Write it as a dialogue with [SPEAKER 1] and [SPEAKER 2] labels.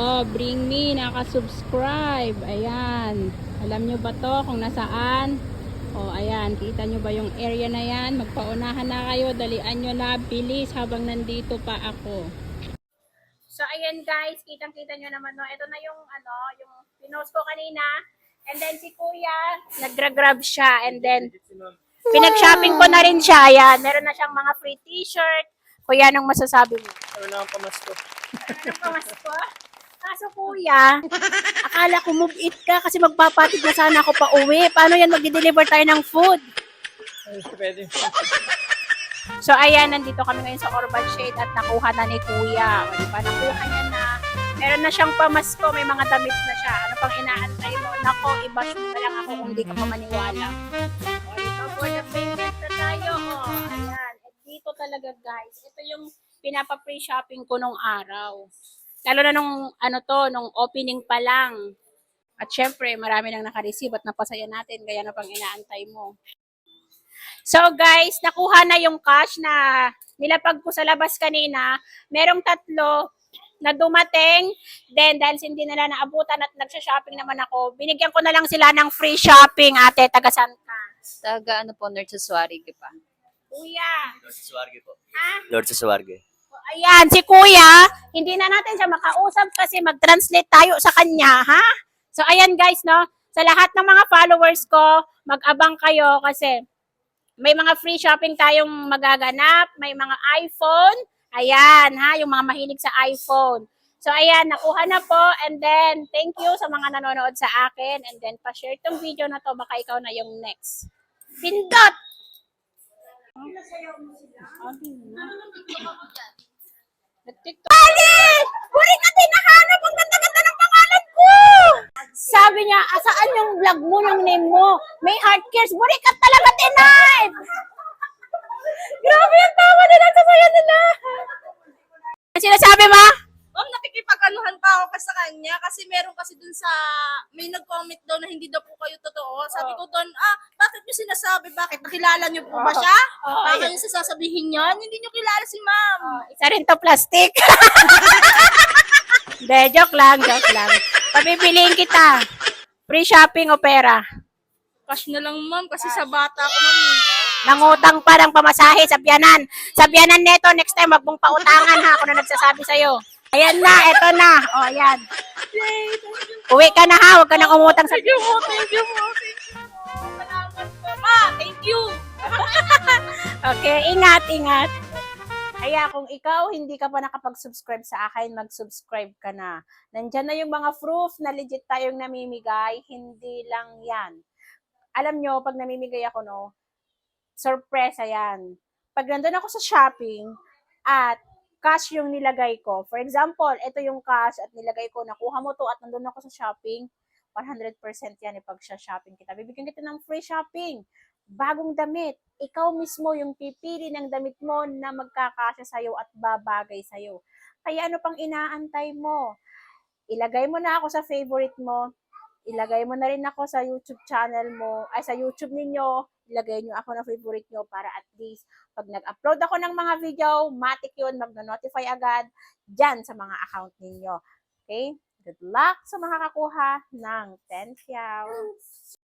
[SPEAKER 1] Oh, bring me, naka-subscribe. Ayan. Alam nyo ba to kung nasaan? Oh, ayan. Kita nyo ba yung area na yan? Magpaunahan na kayo. Dalian nyo na. Bilis habang nandito pa ako. So, ayan guys. Kitang-kita nyo naman, no? Ito na yung, ano, yung pinost ko kanina. And then si Kuya, nag-grab siya. And then, pinag-shopping ko na rin siya. Ayan. Meron na siyang mga free t-shirt. Kuya, anong masasabi mo?
[SPEAKER 2] Ano na ang pamasko?
[SPEAKER 1] Ano pa mas ko? Kaso kuya, akala ko move it ka kasi magpapatid na sana ako pa uwi. Paano yan magde-deliver tayo ng food?
[SPEAKER 2] Pwede.
[SPEAKER 1] So ayan, nandito kami ngayon sa Urban Shade at nakuha na ni kuya. O di ba, nakuha niya na. Meron na siyang pamasko, may mga damit na siya. Ano pang inaantay mo? Nako, i-bash mo na lang ako kung di ka pa maniwala. O ito, for the payment na tayo. O, ayan. At dito talaga guys, ito yung pinapa-free shopping ko nung araw. Lalo na nung ano to, nung opening pa lang. At syempre, marami nang naka-receive at napasaya natin. Kaya na pang inaantay mo. So guys, nakuha na yung cash na nilapag ko sa labas kanina. Merong tatlo na dumating. Then, dahil hindi nila naabutan at nagsha-shopping naman ako, binigyan ko na lang sila ng free shopping, ate. Taga saan ka?
[SPEAKER 3] Taga ano po, North Susuari pa.
[SPEAKER 1] Kuya.
[SPEAKER 2] Lord sa po.
[SPEAKER 1] Ha?
[SPEAKER 2] Lord sa.
[SPEAKER 1] Ayan, si kuya, hindi na natin siya makausap kasi mag-translate tayo sa kanya, ha? So, ayan guys, no? Sa lahat ng mga followers ko, mag-abang kayo kasi may mga free shopping tayong magaganap, may mga iPhone, ayan, ha? Yung mga mahilig sa iPhone. So, ayan, nakuha na po. And then, thank you sa mga nanonood sa akin. And then, pa-share tong video na to, baka ikaw na yung next. Pindot! Nag-TikTok. Ali! Huli ka din nahanap! Ang ganda-ganda ng pangalan ko! Sabi niya, asaan yung vlog mo, yung name mo? May heart cares. Buri ka talaga, Tinay! Grabe yung tawa nila sa saya nila. Ano sinasabi mo?
[SPEAKER 4] Nakikipag-anuhan pa ako kasi sa kanya kasi meron kasi dun sa, may nag-comment daw na hindi daw po kayo totoo. Sabi ko doon, ah, bakit nyo sinasabi? Bakit? Nakilala nyo po ba siya?
[SPEAKER 1] Oo,
[SPEAKER 4] Bakit nyo sasabihin yan? Hindi nyo kilala si ma'am.
[SPEAKER 1] Isa rin to plastic. Hindi, joke lang, joke lang. Pabibiliin kita. Free shopping o pera?
[SPEAKER 4] Cash na lang ma'am kasi sa bata ko ma'am.
[SPEAKER 1] Nangutang pa ng pamasahe sa biyanan. Sa biyanan neto, next time, wag mong pautangan ha, ako na nagsasabi sa'yo. Ayan na, eto na. O, ayan. Uwi ka na ha, wag ka nang umutang sa
[SPEAKER 4] Thank you po, thank you po, thank you po. Salamat po, ma. Thank you.
[SPEAKER 1] Okay, ingat, ingat. Kaya kung ikaw hindi ka pa nakapag-subscribe sa akin, mag-subscribe ka na. Nandyan na yung mga proof na legit tayong namimigay, hindi lang yan. Alam nyo, pag namimigay ako, no, sorpresa yan. Pag nandun ako sa shopping at cash yung nilagay ko, for example, ito yung cash at nilagay ko, nakuha mo to at nandun ako sa shopping, 100% yan ipag siya shopping kita. Bibigyan kita ng free shopping. Bagong damit. Ikaw mismo yung pipili ng damit mo na magkakasya sa'yo at babagay sa'yo. Kaya ano pang inaantay mo? Ilagay mo na ako sa favorite mo. Ilagay mo na rin ako sa YouTube channel mo, ay sa YouTube ninyo. Ilagay nyo ako na favorite nyo para at least pag nag-upload ako ng mga video, matik yun, mag-notify agad dyan sa mga account ninyo. Okay? Good luck sa makakakuha ng 10 piao.